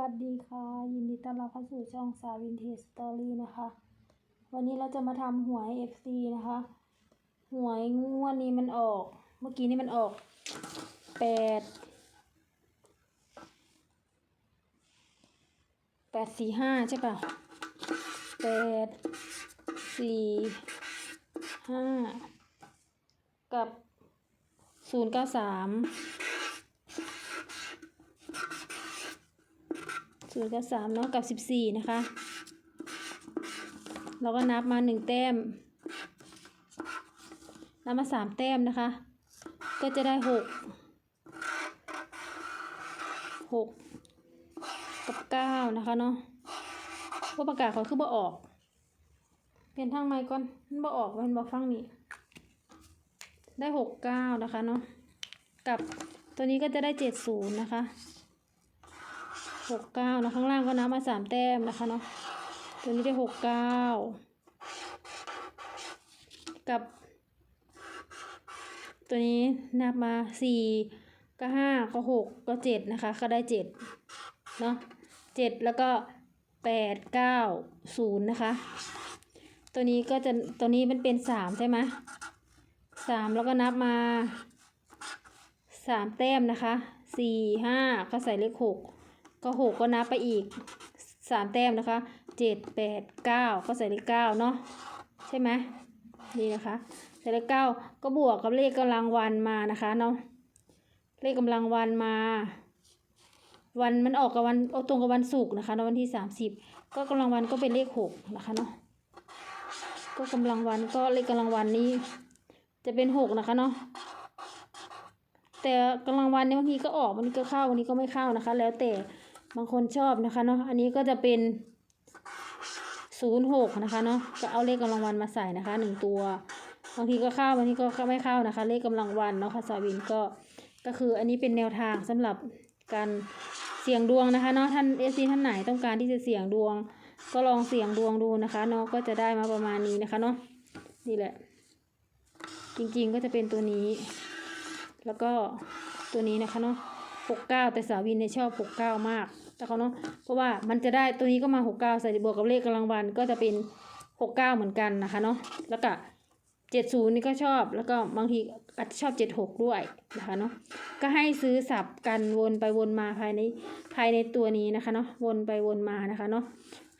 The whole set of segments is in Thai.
วัสดีค่ะ ยินดีต้อนรับเข้าสู่ช่องสาวินเทจสตอรี่นะคะ วันนี้เราจะมาทำหวย FC นะคะ หวยงวดนี้มันออก เมื่อกี้นี่มันออกแปดแปดสี่ห้าใช่ป่ะแปดสี่ห้ากับศูนย์เก้าสาม ศูนย์กับสามเนาะกับสิบสี่นะคะ เราก็นับมาหนึ่งแต้ม นับมาสามแต้มนะคะ ก็จะได้หกหกกับเก้านะคะเนาะว่าประกาศเขาคือบ่ออก เปลี่ยนทางไม้ก่อนมันบ่ออกมันบ่ฟังนี่ได้หกเก้านะคะเนาะกับตัวนี้ก็จะได้เจ็ดศูนย์นะคะ หกเก้านะข้างล่างก็นับมาสามแต้มนะคะเนาะตัวนี้ได้หกเก้ากับ ตัวนี้นับมาสี่ก็ห้าก็หกก็เจ็ดนะคะ ก็ได้เจ็ดเนาะเจ็ดแล้วก็แปดเก้าศูนย์นะคะ ตัวนี้ก็จะตัวนี้มันเป็นสามใช่ไหมสามแล้วก็นับมาสามแต้มนะคะสี่ห้าก็ใส่เลขหก ก็หกก็นับไปอีกสามแต้มนะคะเจ็ดแปดเก้าก็ใส่เลขเก้าเนาะใช่ไหมนี่นะคะใส่เลขเก้าก็บวกกับเลขกำลังวันมานะคะเนาะเลขกำลังวันมา วันมันออกกับวันเอตรงกับวันศุกร์นะคะเนวันที่สามสิบก็กำลังวันก็เป็นเลขหกนะคะเนาะก็กำลังวันก็เลขกำลังวันนี้ จะเป็นหกนะคะเนาะแต่กำลังวันนี้บางทีก็ออกบางทีก็เข้าบางทีก็ไม่เข้านะคะ แล้วแต่ บางคนชอบนะคะเนาะอันนี้ก็จะเป็นศูนย์หกนะคะเนาะก็เอาเลขกำลังวันมาใส่นะคะหนึ่งตัวบางทีก็เข้าบางทีก็ไม่เข้านะคะ เลขกำลังวันเนาะภาษาวินก็ก็คืออันนี้เป็นแนวทางสำหรับการเสี่ยงดวงนะคะเนาะท่านเอซีท่านไหนต้องการที่จะเสี่ยงดวง ก็ลองเสี่ยงดวงดูนะคะเนาะก็จะได้มาประมาณนี้นะคะเนาะนี่แหละ จริงๆก็จะเป็นตัวนี้ แล้วก็ตัวนี้นะคะเนาะหกเก้าแต่สาวินเนี่ยชอบหกเก้ามาก แต่เขาเนาะเพราะว่ามันจะได้ตัวนี้ก็มาหกเก้าใส่บวกกับเลขกำลังวันก็จะเป็นหกเก้าเหมือนกันนะคะเนาะแล้วก็เจ็ดศูนย์นี่ก็ชอบ แล้วก็บางทีอาจจะชอบเจ็ดหกด้วยนะคะเนาะก็ให้ซื้อสับกันวนไปวนมาภายในภายในตัวนี้นะคะเนาะวนไปวนมานะคะเนาะ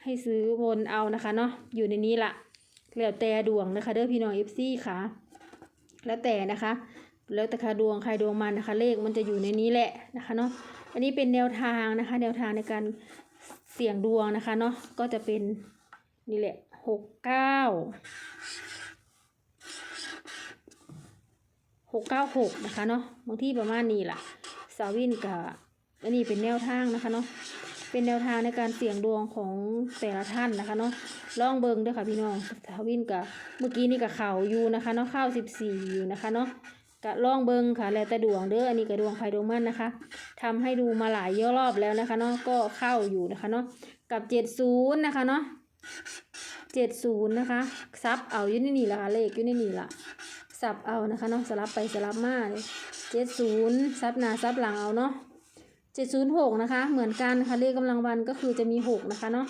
ให้ซื้อวนเอานะคะเนาะอยู่ในนี้ละแล้วแต่ดวงนะคะเด้อพี่น้องเอฟซีค่ะ แล้วแต่นะคะ แล้วแต่ใครดวงใครดวงมันนะคะ เลขมันจะอยู่ในนี้แหละนะคะเนาะ อันนี้เป็นแนวทางนะคะ แนวทางในการเสี่ยงดวงนะคะเนาะก็จะเป็นนี่แหละหกเก้าหกเก้าหกนะคะเนาะบางที่ประมาณนี้ล่ะสาวินกับอันนี้เป็นแนวทางนะคะเนาะเป็นแนวทางในการเสี่ยงดวงของแต่ละท่านนะคะเนาะลองเบิงด้วยค่ะพี่น้องสาวินกับเมื่อกี้นี่กับเข่าอยู่นะคะเนาะเข้าสิบสี่อยู่นะคะเนาะ กะล่องเบิงค่ะ แล้วแต่ดวงเด้ออันนี้ก็ดวงใครดวงมันนะคะทำให้ดูมาหลายเยอะรอบแล้วนะคะเนาะก็เข้าอยู่นะคะเนาะกับเจ็ดศูนย์นะคะเนาะเจ็ดศูนย์นะคะซับเอาอยู่ในนี่ละค่ะเลขอยู่ในนี่ละสับเอานะคะเนาะสลับไปสลับมาเลยเจ็ดศูนย์ซับหน้าซับหลังเอาเนาะเจ็ดศูนย์หกนะคะ เหมือนกันค่ะเลขกำลังวันก็คือจะมีหกนะคะเนาะ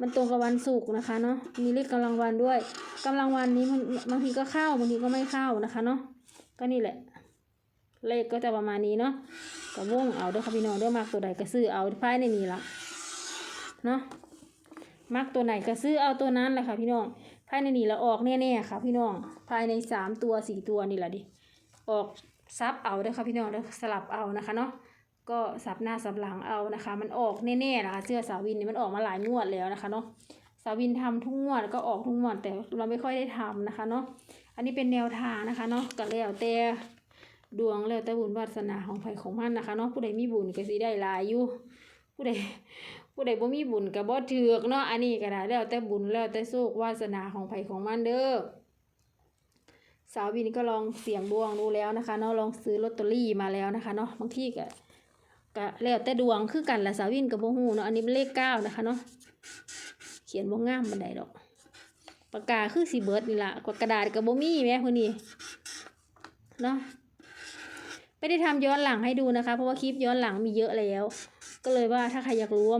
มันตรงกับวันศุกร์นะคะเนาะมีเลขกำลังวันด้วยกำลังวันนี้มันบางทีก็เข้าบางทีก็ไม่เข้านะคะเนาะ ก็นี่แหละ เลขก็จะประมาณนี้เนาะกับวงเอาเด้อค่ะพี่น้องเด้อมักตัวใดก็ซื้อเอาภายในนี้ละเนาะมักตัวไหนก็ซื้อเอาตัวนั้นแหละค่ะพี่น้องภายในนี้แล้วออกแน่ๆค่ะ พี่น้องภายในสามตัวสี่ตัวนี่แหละดิออกซับเอาเด้อค่ะพี่น้องเด้อสลับเอานะคะเนาะก็สับหน้าสับหลังเอานะคะ มันออกแน่ๆนะคะเสื้อสาวินนี่มันออกมาหลายงวดแล้วนะคะเนาะสาวินทำทุกงวดก็ออกทุกงวดแต่เราไม่ค่อยได้ทำนะคะเนาะ อันนี้เป็นแนวทางนะคะเนาะก็แล้วแต่ดวงแล้วแต่บุญวาสนาของไผของมันนะคะเนาะผู้ใดมีบุญก็สิได้หลายอยู่ผู้ใดผู้ใดบ่มีบุญก็บ่ถือกเนาะอันนี้ก็ได้แล้วแต่บุญแล้วแต่โชควาสนาของไผของมันเด้อสาววินก็ลองเสี่ยงดวงดูแล้วนะคะเนาะลองซื้อลอตเตอรี่มาแล้วนะคะเนาะบางที่ก็ก็แล้วแต่ดวงคือกันแหละสาววินกับบ่ฮู้เนาะอันนี้เป็นเลขเก้านะคะเนาะเขียนบ่งามปานใดดอก ปากกาคือสีเบิร์ดนี่ละกว่ากระดาษกับโบมี่แม่คนนี้เนาะไม่ได้ทำย้อนหลังให้ดูนะคะ เพราะว่าคลิปย้อนหลังมีเยอะแล้ว ก็เลยว่าถ้าใครอยากรู้ว่า